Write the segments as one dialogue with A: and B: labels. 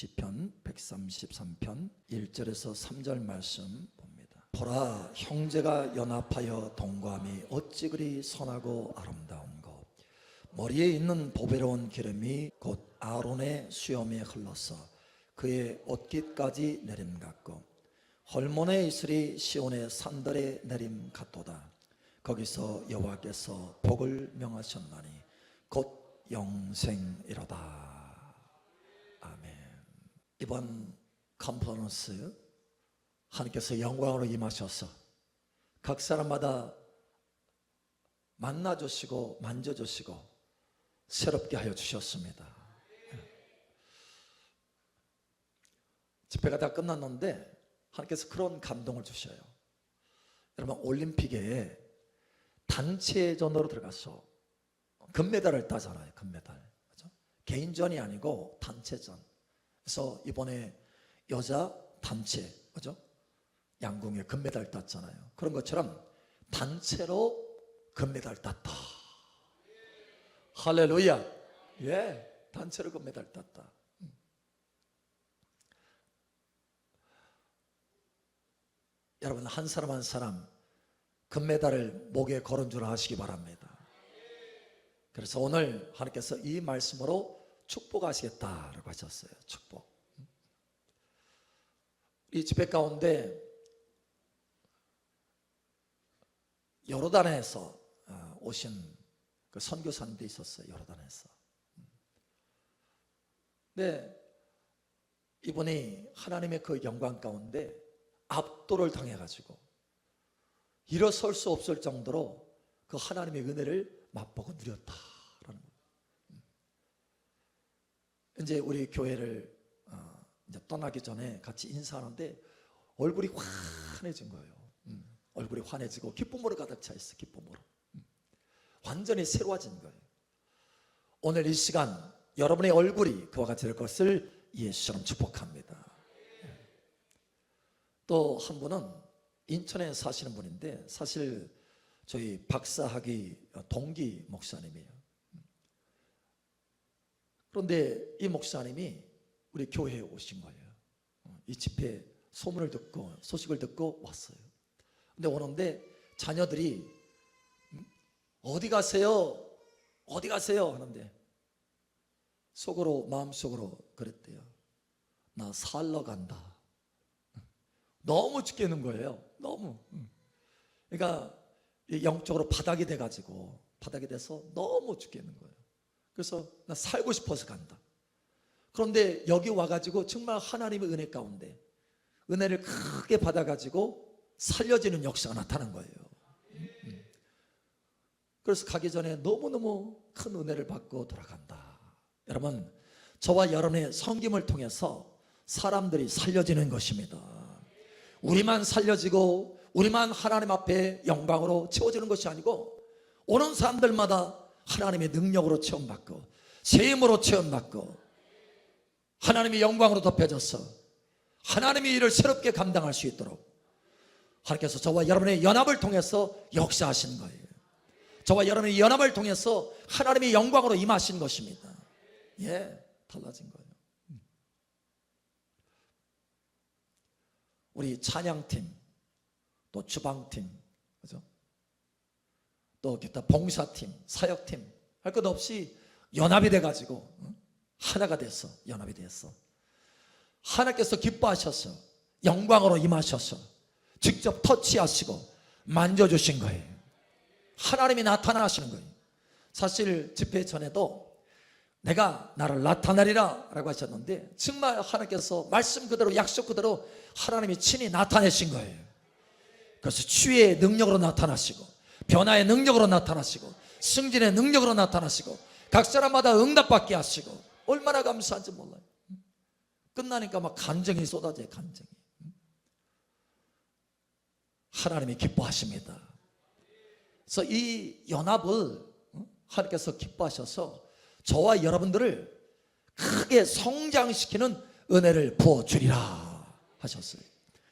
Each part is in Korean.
A: 시편 133편 1절에서 3절 말씀 봅니다. 보라 형제가 연합하여 동감이 어찌 그리 선하고 아름다운고 머리에 있는 보배로운 기름이 곧 아론의 수염에 흘러서 그의 옷깃까지 내림 같고 헐몬의 이슬이 시온의 산들에 내림 같도다. 거기서 여호와께서 복을 명하셨나니 곧 영생이로다. 이번 컨퍼런스 하나님께서 영광으로 임하셔서 각 사람마다 만나 주시고 만져 주시고 새롭게 하여 주셨습니다. 집회가 다 끝났는데 하나님께서 그런 감동을 주셔요. 여러분 올림픽에 단체전으로 들어가서 금메달을 따잖아요. 금메달. 그죠? 개인전이 아니고 단체전. 그래서 이번에 여자 단체, 그죠? 양궁에 금메달 땄잖아요. 그런 것처럼 단체로 금메달 땄다. 할렐루야. 예, 단체로 금메달 땄다. 음. 여러분 한 사람 한 사람 금메달을 목에 걸은 줄 아시기 바랍니다. 그래서 오늘 하나님께서 이 말씀으로 축복하시겠다라고 하셨어요. 축복. 이 집회 가운데 요르단에서 어, 오신 그 선교사님도 있었어요. 요르단에서. 근데 이분이 하나님의 그 영광 가운데 압도를 당해 가지고 일어설 수 없을 정도로 그 하나님의 은혜를 맛보고 누렸다라는 거예요. 음. 이제 우리 교회를 어, 이제 떠나기 전에 같이 인사하는데 얼굴이 환해진 거예요. 음. 얼굴이 환해지고 기쁨으로 가득 차 있어. 기쁨으로. 음. 완전히 새로워진 거예요. 오늘 이 시간 여러분의 얼굴이 그와 같이 될 것을 예수처럼 축복합니다. 또 한 분은 인천에 사시는 분인데 사실 저희 박사학위 동기 목사님이에요. 그런데 이 목사님이 우리 교회에 오신 거예요. 이 집회 소문을 듣고 소식을 듣고 왔어요. 근데 오는데 자녀들이 음, 어디 가세요? 어디 가세요? 하는데 속으로 마음속으로 그랬대요. 나 살러 간다. 너무 죽겠는 거예요. 너무. 그러니까 영적으로 바닥이 돼가지고 바닥이 돼서 너무 죽겠는 거예요. 그래서 나 살고 싶어서 간다. 그런데 여기 와가지고 정말 하나님의 은혜 가운데 은혜를 크게 받아가지고 살려지는 역사가 나타난 거예요. 그래서 가기 전에 너무너무 큰 은혜를 받고 돌아간다. 여러분, 저와 여러분의 성김을 통해서 사람들이 살려지는 것입니다. 우리만 살려지고 우리만 하나님 앞에 영광으로 채워지는 것이 아니고 오는 사람들마다 하나님의 능력으로 체험받고 새 힘으로 체험받고 하나님의 영광으로 덮여져서 하나님의 일을 새롭게 감당할 수 있도록 하나님께서 저와 여러분의 연합을 통해서 역사하신 거예요. 저와 여러분의 연합을 통해서 하나님의 영광으로 임하신 것입니다. 예, 달라진 거예요. 우리 찬양팀, 또 주방팀, 그죠? 또 기타 봉사팀, 사역팀 할 것 없이 연합이 돼가지고 응? 하나가 됐어. 연합이 됐어. 하나님께서 기뻐하셔서 영광으로 임하셔서 직접 터치하시고 만져주신 거예요. 하나님이 나타나시는 거예요. 사실 집회 전에도 내가 나를 나타내리라 라고 하셨는데 정말 하나님께서 말씀 그대로 약속 그대로 하나님이 친히 나타내신 거예요. 그래서 치유의 능력으로 나타나시고 변화의 능력으로 나타나시고 승진의 능력으로 나타나시고 각 사람마다 응답받게 하시고 얼마나 감사한지 몰라요. 끝나니까 막 감정이 쏟아져요. 감정이. 하나님이 기뻐하십니다. 그래서 이 연합을 하나님께서 기뻐하셔서 저와 여러분들을 크게 성장시키는 은혜를 부어주리라 하셨어요.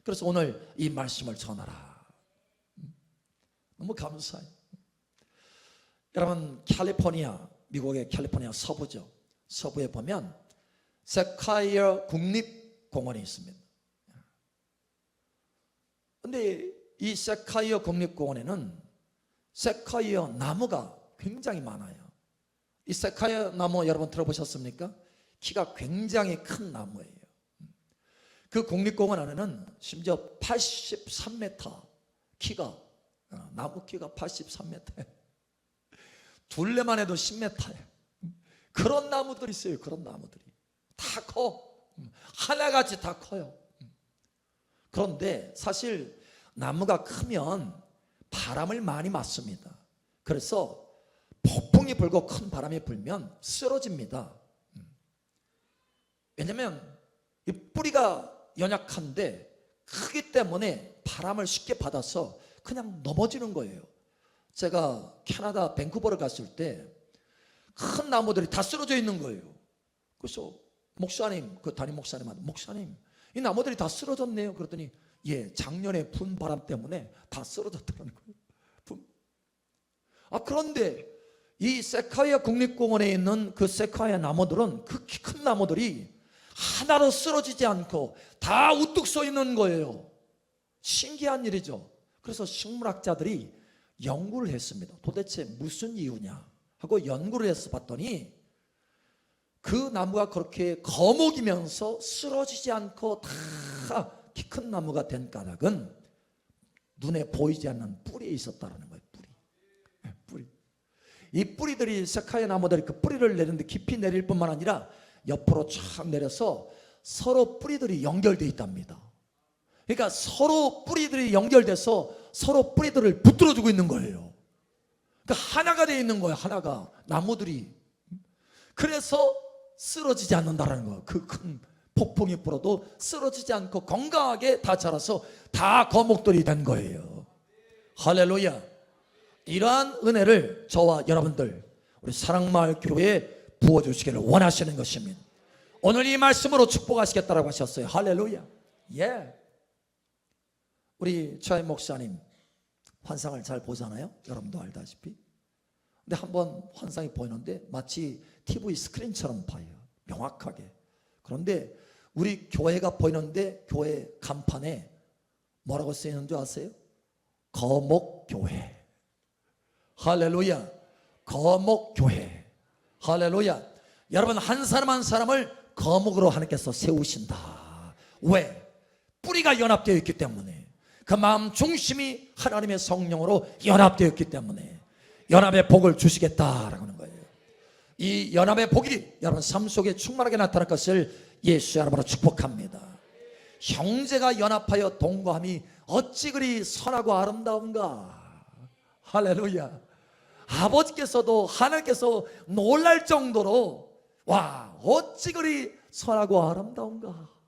A: 그래서 오늘 이 말씀을 전하라. 너무 감사해요. 여러분 캘리포니아, 미국의 캘리포니아 서부죠. 서부에 보면 세카이어 국립공원이 있습니다. 근데 이 세카이어 국립공원에는 세카이어 나무가 굉장히 많아요. 이 세카이어 나무 여러분 들어보셨습니까? 키가 굉장히 큰 나무예요. 그 국립공원 안에는 심지어 83m 키가 어, 나무 키가 83m 둘레만 해도 10m예요. 그런 나무들이 있어요. 그런 나무들이 다 커. 음, 하나같이 다 커요. 음. 그런데 사실 나무가 크면 바람을 많이 맞습니다. 그래서 폭풍이 불고 큰 바람이 불면 쓰러집니다. 음. 왜냐면 이 뿌리가 연약한데 크기 때문에 바람을 쉽게 받아서 그냥 넘어지는 거예요. 제가 캐나다 밴쿠버를 갔을 때 큰 나무들이 다 쓰러져 있는 거예요. 그래서 목사님, 그 담임 목사님한테 목사님, 이 나무들이 다 쓰러졌네요. 그랬더니 예, 작년에 분 바람 때문에 다 쓰러졌다는 거예요. 분. 아 그런데 이 세카이아 국립공원에 있는 그 세카이아 나무들은 그키큰 나무들이 하나로 쓰러지지 않고 다 우뚝 서 있는 거예요. 신기한 일이죠. 그래서 식물학자들이 연구를 했습니다. 도대체 무슨 이유냐 하고 연구를 해서 봤더니 그 나무가 그렇게 거목이면서 쓰러지지 않고 다 키 큰 나무가 된 까닭은 눈에 보이지 않는 뿌리에 있었다는 거예요. 뿌리. 네, 뿌리. 이 뿌리들이 세카야 나무들이 그 뿌리를 내리는데 깊이 내릴 뿐만 아니라 옆으로 쫙 내려서 서로 뿌리들이 연결되어 있답니다. 그러니까 서로 뿌리들이 연결돼서 서로 뿌리들을 붙들어주고 있는 거예요. 그러니까 하나가 되어 있는 거예요. 하나가 나무들이. 그래서 쓰러지지 않는다라는 거예요. 그큰 폭풍이 불어도 쓰러지지 않고 건강하게 다 자라서 다 거목들이 된 거예요. 할렐루야. 이러한 은혜를 저와 여러분들 우리 사랑마을 교회에 부어주시기를 원하시는 것입니다. 오늘 이 말씀으로 축복하시겠다라고 하셨어요. 할렐루야. 예. 우리 차임 목사님 환상을 잘 보잖아요. 여러분도 알다시피. 근데 한번 환상이 보이는데 마치 TV 스크린처럼 봐요. 명확하게. 그런데 우리 교회가 보이는데 교회 간판에 뭐라고 쓰이는 줄 아세요? 거목교회. 할렐루야. 거목교회. 할렐루야. 여러분 한 사람 한 사람을 거목으로 하나님께서 세우신다. 왜? 뿌리가 연합되어 있기 때문에. 그 마음 중심이 하나님의 성령으로 연합되어 있기 때문에 연합의 복을 주시겠다라고 하는 거예요. 이 연합의 복이 여러분 삶 속에 충만하게 나타날 것을 예수 여러분으로 축복합니다. 형제가 연합하여 동거함이 어찌 그리 선하고 아름다운가. 할렐루야. 아버지께서도 하나님께서 놀랄 정도로 와 어찌 그리 선하고 아름다운가.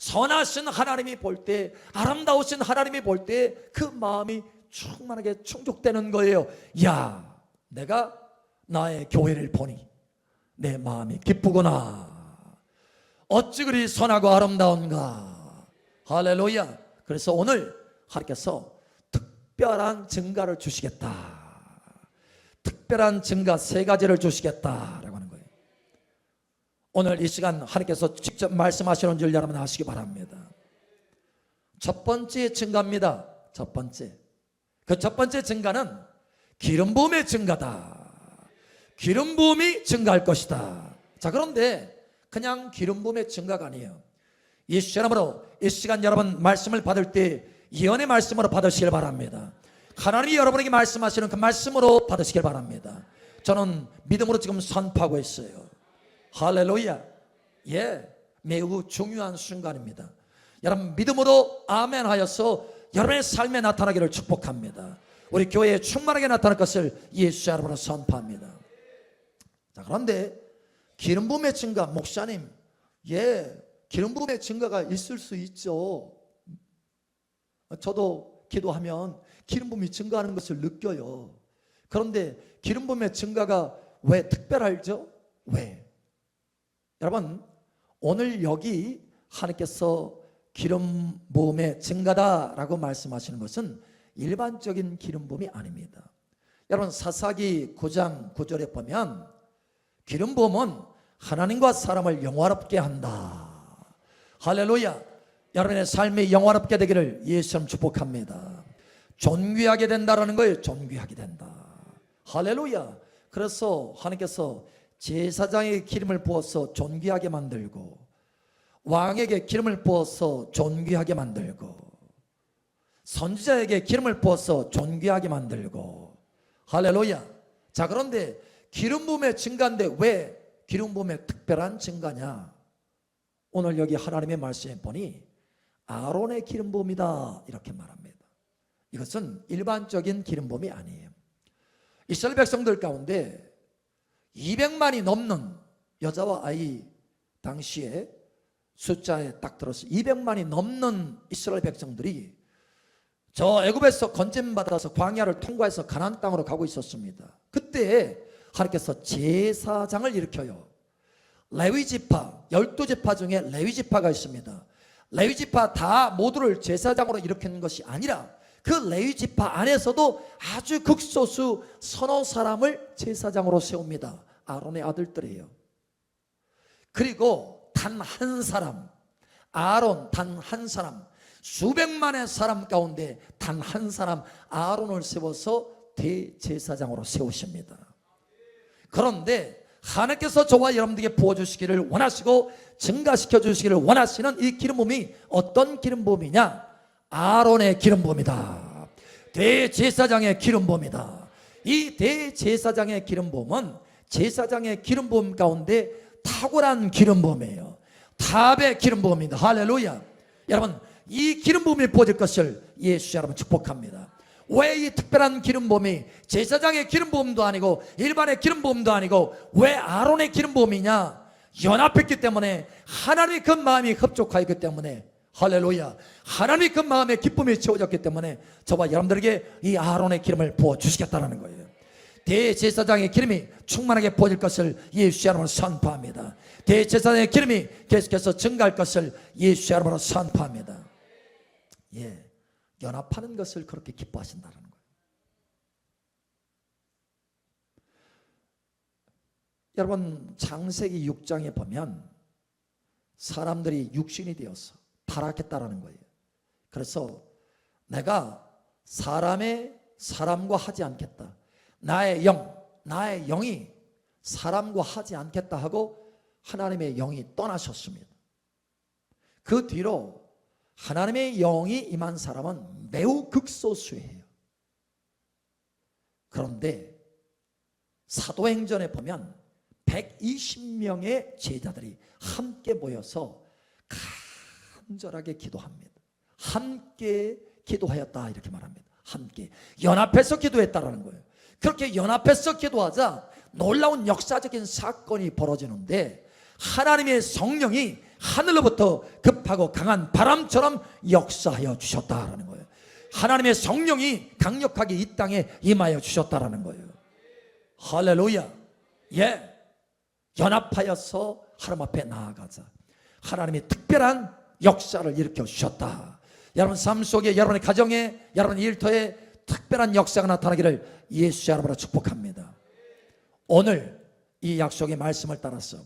A: 선하신 하나님이 볼 때, 아름다우신 하나님이 볼 때 그 마음이 충만하게 충족되는 거예요. 야, 내가 나의 교회를 보니 내 마음이 기쁘구나. 어찌 그리 선하고 아름다운가. 할렐루야. 그래서 오늘 하나님께서 특별한 증가를 주시겠다. 특별한 증가 세 가지를 거예요. 오늘 이 시간 하나님께서 직접 말씀하시는 줄 여러분 아시기 바랍니다. 첫 번째 증가입니다. 첫 번째. 그 첫 번째 증가는 기름 부음의 증가다. 기름 부음이 증가할 것이다. 자, 그런데 그냥 기름 부음의 증가가 아니에요. 예수 이름으로 이 시간 여러분 말씀을 받을 때 예언의 말씀으로 받으시길 바랍니다. 하나님이 여러분에게 말씀하시는 그 말씀으로 받으시길 바랍니다. 저는 믿음으로 지금 선포하고 있어요. 할렐루야. 예, 매우 중요한 순간입니다. 여러분 믿음으로 아멘 하여서 여러분의 삶에 나타나기를 축복합니다. 우리 교회에 충만하게 나타날 것을 예수 여러분으로 선포합니다. 자, 그런데 기름 부음의 증가, 목사님, 예, 기름 부음의 증가가 있을 수 있죠. 저도 기도하면 기름 부음이 증가하는 것을 느껴요. 그런데 기름 부음의 증가가 왜 특별할죠? 왜? 여러분, 오늘 여기 하나님께서 기름 부음의 증가다라고 말씀하시는 것은 일반적인 기름 부음이 아닙니다. 여러분 사사기 9장 9절에 보면 기름 부음은 하나님과 사람을 영화롭게 한다. 할렐루야. 여러분의 삶이 영화롭게 되기를 예수님 축복합니다. 존귀하게 된다라는 거예요. 존귀하게 된다. 할렐루야. 그래서 하나님께서 제사장에게 기름을 부어서 존귀하게 만들고 왕에게 기름을 부어서 존귀하게 만들고 선지자에게 기름을 부어서 존귀하게 만들고 할렐루야. 자 그런데 기름 부음의 증가인데 왜 기름 부음의 특별한 증가냐? 오늘 여기 하나님의 말씀에 보니 아론의 기름 부음이다 이렇게 말합니다. 이것은 일반적인 기름 부음이 아니에요. 이스라엘 백성들 가운데 200만이 넘는 여자와 아이 당시에 숫자에 딱 들어서 200만이 넘는 이스라엘 백성들이 저 애굽에서 건짐 받아서 광야를 통과해서 가나안 땅으로 가고 있었습니다. 그때 하나님께서 제사장을 일으켜요. 레위 지파, 열두 지파 중에 레위 지파가 있습니다. 레위 지파 다 모두를 제사장으로 일으키는 것이 아니라 그 레위 지파 안에서도 아주 극소수 서너 사람을 제사장으로 세웁니다. 아론의 아들들이에요. 그리고 단 한 사람, 아론 단 한 사람, 수백만의 사람 가운데 단 한 사람 아론을 세워서 대제사장으로 세우십니다. 그런데 하나님께서 저와 여러분들에게 부어주시기를 원하시고 증가시켜 주시기를 원하시는 이 기름 부음이 어떤 기름 부음이냐? 아론의 기름 부음이다. 대제사장의 기름 부음이다. 이 대제사장의 기름 부음은 제사장의 기름 부음 가운데 탁월한 기름 부음이에요. 탑의 기름 부음입니다. 할렐루야. 여러분 이 기름 부음이 부어질 것을 예수 여러분 축복합니다. 왜 이 특별한 기름 부음이 제사장의 기름 부음도 아니고 일반의 기름 부음도 아니고 왜 아론의 기름 부음이냐? 연합했기 때문에 하나님의 그 마음이 흡족하였기 때문에 할렐루야. 하나님의 그 마음에 기쁨이 채워졌기 때문에 저와 여러분들에게 이 아론의 기름을 부어 주시겠다는 거예요. 대제사장의 기름이 충만하게 부어질 것을 예수 여러분 선포합니다. 대제사장의 기름이 계속해서 증가할 것을 예수 여러분 선포합니다. 예. 연합하는 것을 그렇게 기뻐하신다는 거예요. 여러분 창세기 6장에 보면 사람들이 육신이 되어서 타락했다라는 거예요. 그래서 내가 사람의 사람과 하지 않겠다. 나의 영, 나의 영이 사람과 하지 않겠다 하고 하나님의 영이 떠나셨습니다. 그 뒤로 하나님의 영이 임한 사람은 매우 극소수예요. 그런데 사도행전에 보면 120명의 제자들이 함께 모여서 간절하게 기도합니다. 함께 기도하였다 이렇게 말합니다. 함께 연합해서 기도했다라는 거예요. 그렇게 연합해서 기도하자 놀라운 역사적인 사건이 벌어지는데 하나님의 성령이 하늘로부터 급하고 강한 바람처럼 역사하여 주셨다라는 거예요. 하나님의 성령이 강력하게 이 땅에 임하여 주셨다라는 거예요. 할렐루야. 예. 연합하여서 하나님 앞에 나아가자. 하나님의 특별한 역사를 일으켜 주셨다. 여러분 삶 속에 여러분의 가정에 여러분의 일터에 특별한 역사가 나타나기를 예수 여러분으로 축복합니다. 오늘 이 약속의 말씀을 따라서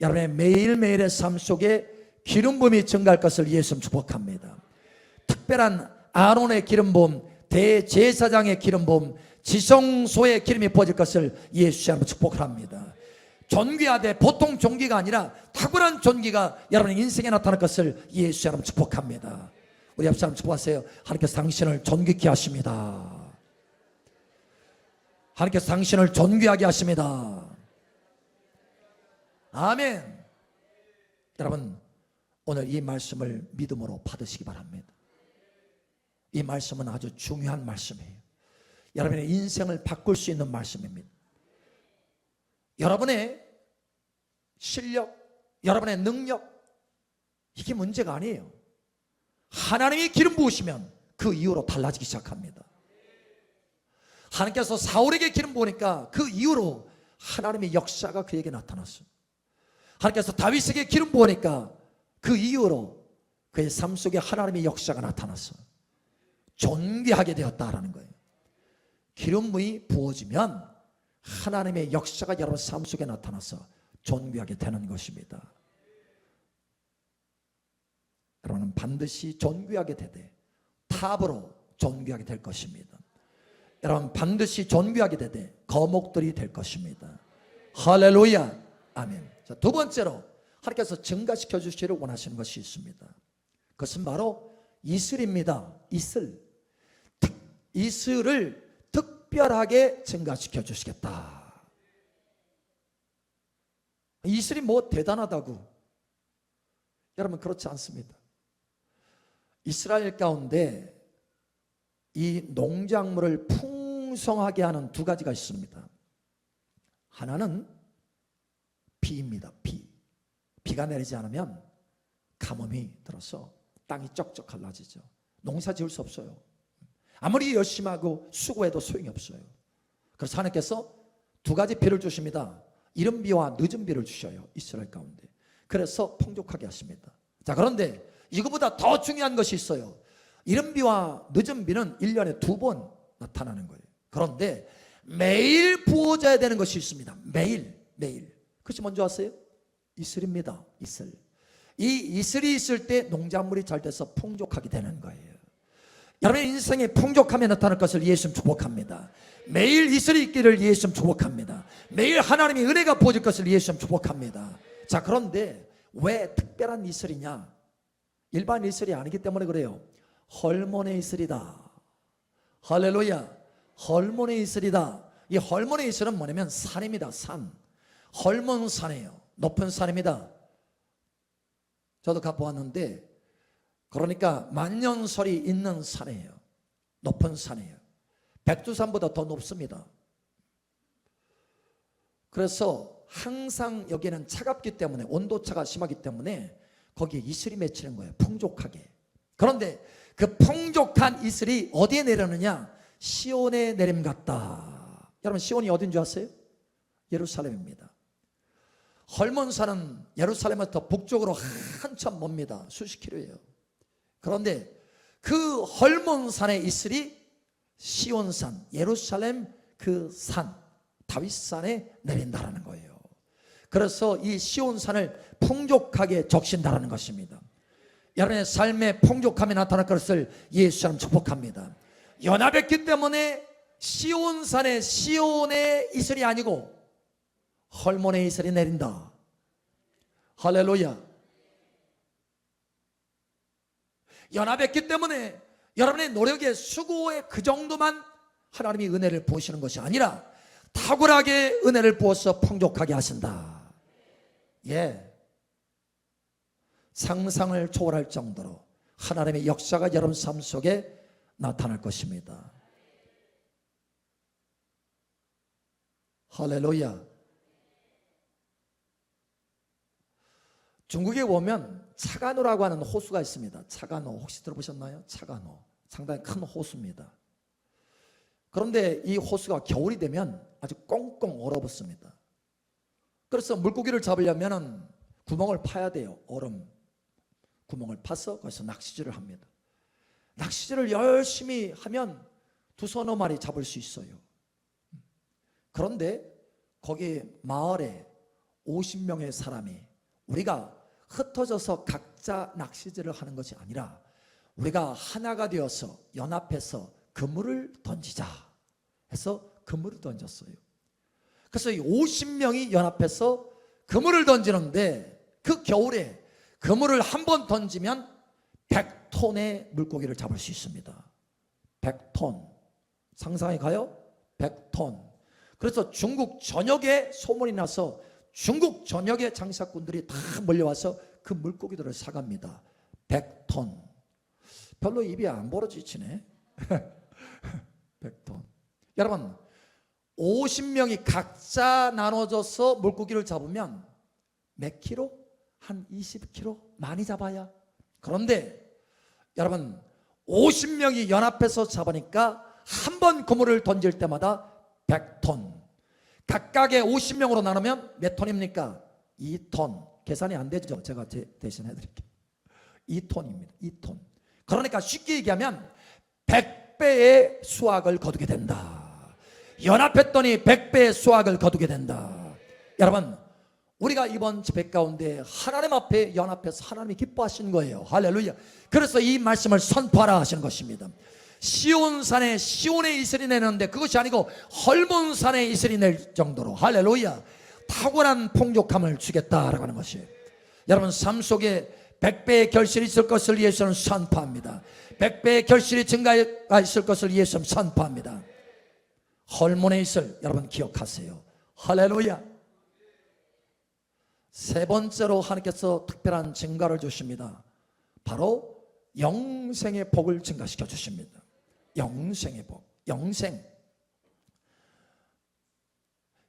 A: 여러분의 매일매일의 삶 속에 기름 부음이 증가할 것을 예수 축복합니다. 특별한 아론의 기름 부음, 대제사장의 기름 부음, 지성소의 기름이 부어질 것을 예수 여러분 축복합니다. 존귀하되 보통 존귀가 아니라 탁월한 존귀가 여러분의 인생에 나타날 것을 예수 여러분 축복합니다. 우리 앞 사람 축복하세요. 하나님께서 당신을 존귀케 하십니다. 하나님께서 당신을 존귀하게 하십니다. 아멘. 여러분, 오늘 이 말씀을 믿음으로 받으시기 바랍니다. 이 말씀은 아주 중요한 말씀이에요. 여러분의 인생을 바꿀 수 있는 말씀입니다. 여러분의 실력, 여러분의 능력, 이게 문제가 아니에요. 하나님이 기름 부으시면 그 이후로 달라지기 시작합니다. 하나님께서 사울에게 기름 부으니까 그 이후로 하나님의 역사가 그에게 나타났어요. 하나님께서 다윗에게 기름 부으니까 그 이후로 그의 삶 속에 하나님의 역사가 나타났어요. 존귀하게 되었다라는 거예요. 기름이 부어지면 하나님의 역사가 여러분 삶 속에 나타나서 존귀하게 되는 것입니다. 여러분은 반드시 존귀하게 되되 탑으로 존귀하게 될 것입니다. 여러분 반드시 존귀하게 되되 거목들이 될 것입니다. 할렐루야. 아멘. 자, 두 번째로 하나님께서 증가시켜 주시기를 원하시는 것이 있습니다. 그것은 바로 이슬입니다. 이슬. 특, 이슬을 특별하게 증가시켜 주시겠다. 이슬이 뭐 대단하다고. 여러분 그렇지 않습니다. 이스라엘 가운데 이 농작물을 풍성하게 하는 두 가지가 있습니다. 하나는 비입니다. 비. 비가 내리지 않으면 가뭄이 들어서 땅이 쩍쩍 갈라지죠. 농사 지을 수 없어요. 아무리 열심히 하고 수고해도 소용이 없어요. 그래서 하나님께서 두 가지 비를 주십니다. 이른 비와 늦은 비를 주셔요. 이스라엘 가운데. 그래서 풍족하게 하십니다. 자, 그런데 이거보다 더 중요한 것이 있어요. 이른 비와 늦은 비는 1년에 두 번 나타나는 거예요. 그런데 매일 부어져야 되는 것이 있습니다. 매일, 매일. 그것이 뭔지 아세요? 이슬입니다. 이슬. 이 이슬이 있을 때 농작물이 잘 돼서 풍족하게 되는 거예요. 여러분의 인생에 풍족함이 나타날 것을 예수님 축복합니다. 매일 이슬이 있기를 예수님 축복합니다. 매일 하나님의 은혜가 부어질 것을 예수님 축복합니다. 자, 그런데 왜 특별한 이슬이냐? 일반 이슬이 아니기 때문에 그래요. 헐몬의 이슬이다. 할렐루야. 헐몬의 이슬이다. 이 헐몬의 이슬은 뭐냐면 산입니다. 산. 헐몬 산이에요. 높은 산입니다. 저도 가보았는데 그러니까 만년설이 있는 산이에요. 높은 산이에요. 백두산보다 더 높습니다. 그래서 항상 여기는 차갑기 때문에 온도차가 심하기 때문에 거기에 이슬이 맺히는 거예요. 풍족하게. 그런데 그 풍족한 이슬이 어디에 내려느냐? 시온에 내림 같다. 여러분 시온이 어딘 줄 아세요? 예루살렘입니다. 헐몬산은 예루살렘부터 북쪽으로 한참 멉니다. 수십 킬로예요. 그런데 그 헐몬산의 이슬이 시온산, 예루살렘 그 산, 다윗산에 내린다라는 거예요. 그래서 이 시온산을 풍족하게 적신다라는 것입니다. 여러분의 삶에 풍족함이 나타날 것을 예수처럼 축복합니다. 연합했기 때문에 시온산의 시온의 이슬이 아니고 헐몬의 이슬이 내린다. 할렐루야. 연합했기 때문에 여러분의 노력의 수고의 그 정도만 하나님이 은혜를 부으시는 것이 아니라 탁월하게 은혜를 부어서 풍족하게 하신다. 예. 상상을 초월할 정도로 하나님의 역사가 여러분 삶 속에 나타날 것입니다. 할렐루야. 중국에 오면 차가노라고 하는 호수가 있습니다. 차가노 혹시 들어보셨나요? 차가노 상당히 큰 호수입니다. 그런데 이 호수가 겨울이 되면 아주 꽁꽁 얼어붙습니다. 그래서 물고기를 잡으려면 구멍을 파야 돼요. 얼음 구멍을 파서 거기서 낚시질을 합니다. 낚시질을 열심히 하면 두 서너 마리 잡을 수 있어요. 그런데 거기 마을에 50명의 사람이 우리가 흩어져서 각자 낚시질을 하는 것이 아니라 우리가 하나가 되어서 연합해서 그물을 던지자 해서 그물을 던졌어요. 그래서 이 50명이 연합해서 그물을 던지는데 그 겨울에 그물을 한 번 던지면 100톤의 물고기를 잡을 수 있습니다. 100톤. 상상이 가요? 100톤. 그래서 중국 전역에 소문이 나서 중국 전역의 장사꾼들이 다 몰려와서 그 물고기들을 사갑니다. 100톤. 별로 입이 안 벌어지치네. 100톤. 여러분, 50명이 각자 나눠져서 물고기를 잡으면 몇 킬로? 한 20킬로? 많이 잡아야. 그런데 여러분, 50명이 연합해서 잡으니까 한 번 그물을 던질 때마다 100톤. 각각의 50명으로 나누면 몇 톤입니까? 2톤. 계산이 안 되죠. 제가 대신 해 드릴게요. 2톤입니다. 2톤. 그러니까 쉽게 얘기하면 100배의 수확을 거두게 된다. 연합했더니 100배의 수확을 거두게 된다. 여러분, 우리가 이번 집회 가운데 하나님 앞에 연합해서 하나님이 기뻐하신 거예요. 할렐루야. 그래서 이 말씀을 선포하라 하시는 것입니다. 시온산에 시온에 이슬이 내는데 그것이 아니고 헐몬산에 이슬이 낼 정도로 할렐루야. 탁월한 풍족함을 주겠다라고 하는 것이에요. 여러분 삶 속에 백배의 결실이 있을 것을 예수는 선포합니다. 백배의 결실이 증가가 있을 것을 예수는 선포합니다. 헐몬에 있을 여러분 기억하세요. 할렐루야. 세 번째로 하나님께서 특별한 증가를 주십니다. 바로 영생의 복을 증가시켜 주십니다. 영생의 복, 영생.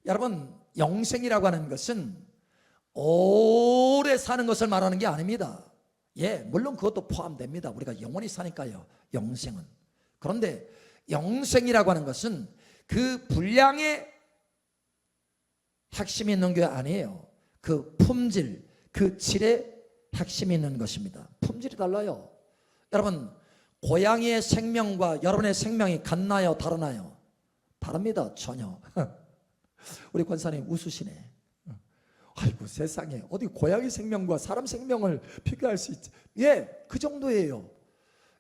A: 여러분, 영생이라고 하는 것은 오래 사는 것을 말하는 게 아닙니다. 예, 물론 그것도 포함됩니다. 우리가 영원히 사니까요. 영생은. 그런데 영생이라고 하는 것은 그 분량의 핵심이 있는 게 아니에요. 그 품질, 그 질의 핵심이 있는 것입니다. 품질이 달라요. 여러분, 고양이의 생명과 여러분의 생명이 같나요? 다르나요? 다릅니다. 전혀. 우리 권사님 웃으시네. 아이고 세상에 어디 고양이 생명과 사람 생명을 비교할 수 있지? 예, 그 정도예요.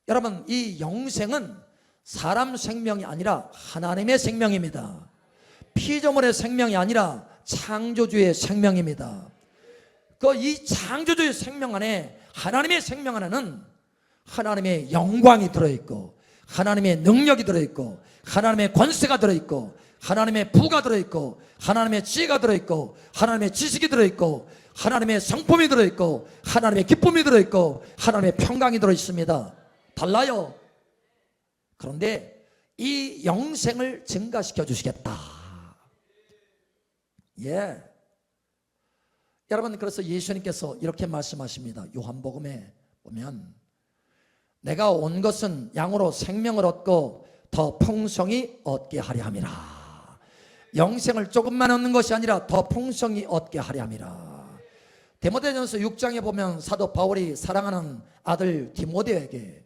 A: 여러분 이 영생은 사람 생명이 아니라 하나님의 생명입니다. 피조물의 생명이 아니라 창조주의 생명입니다. 그 이 창조주의 생명 안에 하나님의 생명 안에는 하나님의 영광이 들어있고 하나님의 능력이 들어있고 하나님의 권세가 들어있고 하나님의 부가 들어있고 하나님의 지혜가 들어있고 하나님의 지식이 들어있고 하나님의 성품이 들어있고 하나님의 기쁨이 들어있고 하나님의 평강이 들어있습니다. 달라요. 그런데 이 영생을 증가시켜 주시겠다. 예. 여러분 그래서 예수님께서 이렇게 말씀하십니다. 요한복음에 보면 내가 온 것은 양으로 생명을 얻고 더 풍성히 얻게 하려 함이라. 영생을 조금만 얻는 것이 아니라 더 풍성히 얻게 하려 함이라. 데모데전서 6장에 보면 사도 바울이 사랑하는 아들 디모데에게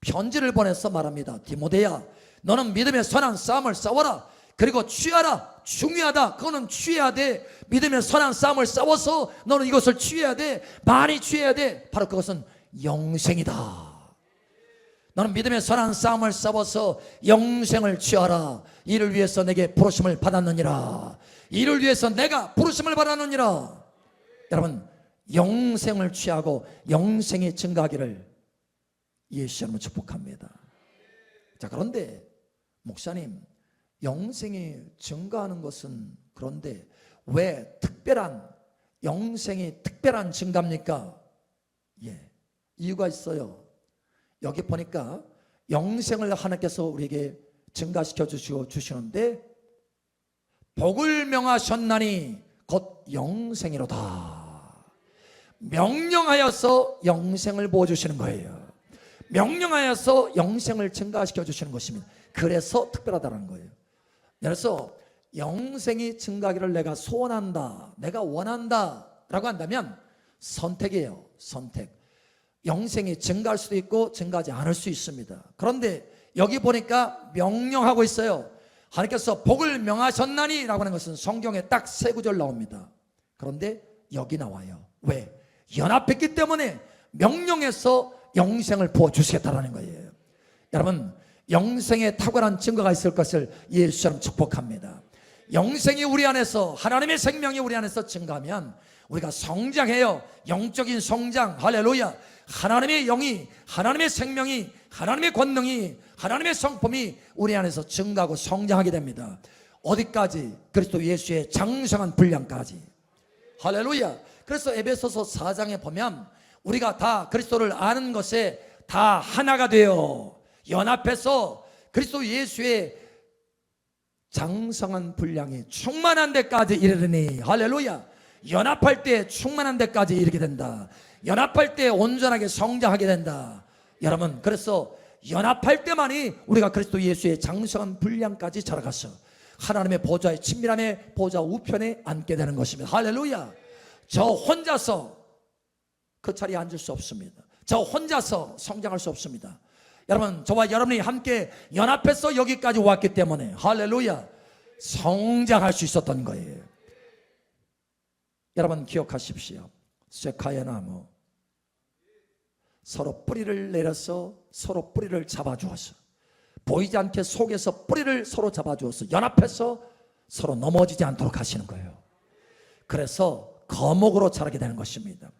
A: 편지를 보내서 말합니다. 디모데야, 너는 믿음의 선한 싸움을 싸워라. 그리고 취하라. 중요하다. 그거는 취해야 돼. 믿음의 선한 싸움을 싸워서 너는 이것을 취해야 돼. 많이 취해야 돼. 바로 그것은 영생이다. 너는 믿음의 선한 싸움을 싸워서 영생을 취하라. 이를 위해서 내게 부르심을 받았느니라. 이를 위해서 내가 부르심을 받았느니라. 여러분, 영생을 취하고 영생이 증가하기를 예수 이름으로 축복합니다. 자, 그런데 목사님, 영생이 증가하는 것은 그런데 왜 특별한 영생이 특별한 증가입니까? 예. 이유가 있어요. 여기 보니까 영생을 하나님께서 우리에게 증가시켜 주시고 주시는데 복을 명하셨나니 곧 영생이로다. 명령하여서 영생을 부어 주시는 거예요. 명령하여서 영생을 증가시켜 주시는 것입니다. 그래서 특별하다는 거예요. 그래서 영생이 증가하기를 내가 소원한다. 내가 원한다. 라고 한다면 선택이에요. 선택. 영생이 증가할 수도 있고 증가하지 않을 수 있습니다. 그런데 여기 보니까 명령하고 있어요. 하나님께서 복을 명하셨나니 라고 하는 것은 성경에 딱 세 구절 나옵니다. 그런데 여기 나와요. 왜? 연합했기 때문에 명령해서 영생을 부어주시겠다라는 거예요. 여러분, 영생에 탁월한 증거가 있을 것을 예수처럼 축복합니다. 영생이 우리 안에서 하나님의 생명이 우리 안에서 증가하면 우리가 성장해요. 영적인 성장. 할렐루야. 하나님의 영이 하나님의 생명이 하나님의 권능이 하나님의 성품이 우리 안에서 증가하고 성장하게 됩니다. 어디까지? 그리스도 예수의 장성한 분량까지. 할렐루야. 그래서 에베소서 4장에 보면 우리가 다 그리스도를 아는 것에 다 하나가 되어 연합해서 그리스도 예수의 장성한 분량이 충만한 데까지 이르르니 할렐루야 연합할 때 충만한 데까지 이르게 된다 연합할 때 온전하게 성장하게 된다. 여러분 그래서 연합할 때만이 우리가 그리스도 예수의 장성한 분량까지 자라가서 하나님의 보좌의 친밀함의 보좌 우편에 앉게 되는 것입니다. 할렐루야! 저 혼자서 그 자리에 앉을 수 없습니다. 저 혼자서 성장할 수 없습니다. 여러분 저와 여러분이 함께 연합해서 여기까지 왔기 때문에 할렐루야! 성장할 수 있었던 거예요. 여러분 기억하십시오. 세카야 나무 서로 뿌리를 내려서 서로 뿌리를 잡아주어서 보이지 않게 속에서 뿌리를 서로 잡아주어서 연합해서 서로 넘어지지 않도록 하시는 거예요. 그래서 거목으로 자라게 되는 것입니다.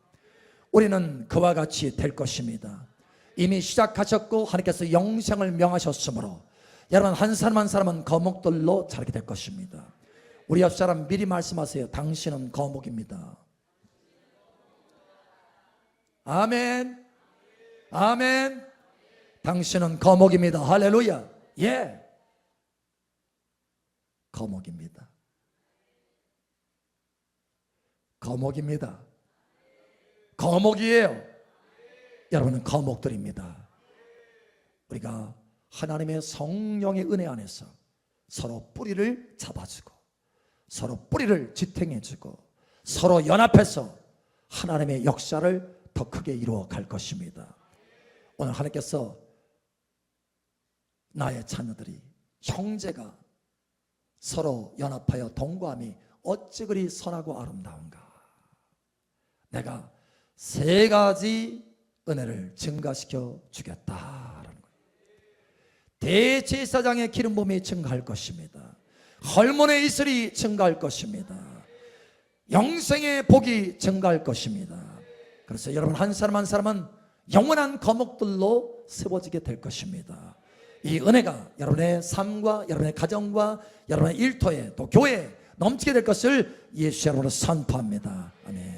A: 우리는 그와 같이 될 것입니다. 이미 시작하셨고 하나님께서 영생을 명하셨으므로 여러분 한 사람 한 사람은 거목들로 자라게 될 것입니다. 우리 옆 사람 미리 말씀하세요. 당신은 거목입니다. 아멘. 아멘. 당신은 거목입니다. 할렐루야. 예. 거목입니다. 거목입니다. 거목이에요. 여러분은 거목들입니다. 우리가 하나님의 성령의 은혜 안에서 서로 뿌리를 잡아주고 서로 뿌리를 지탱해주고 서로 연합해서 하나님의 역사를 더 크게 이루어 갈 것입니다. 오늘 하나님께서 나의 자녀들이 형제가 서로 연합하여 동거함이 어찌 그리 선하고 아름다운가. 내가 세 가지 은혜를 증가시켜 거예요. 대제사장의 기름 부음이 증가할 것입니다. 헐몬의 이슬이 증가할 것입니다. 영생의 복이 증가할 것입니다. 그래서 여러분 한 사람 한 사람은 영원한 거목들로 세워지게 될 것입니다. 이 은혜가 여러분의 삶과 여러분의 가정과 여러분의 일터에 또 교회에 넘치게 될 것을 예수 이름으로 선포합니다. 아멘.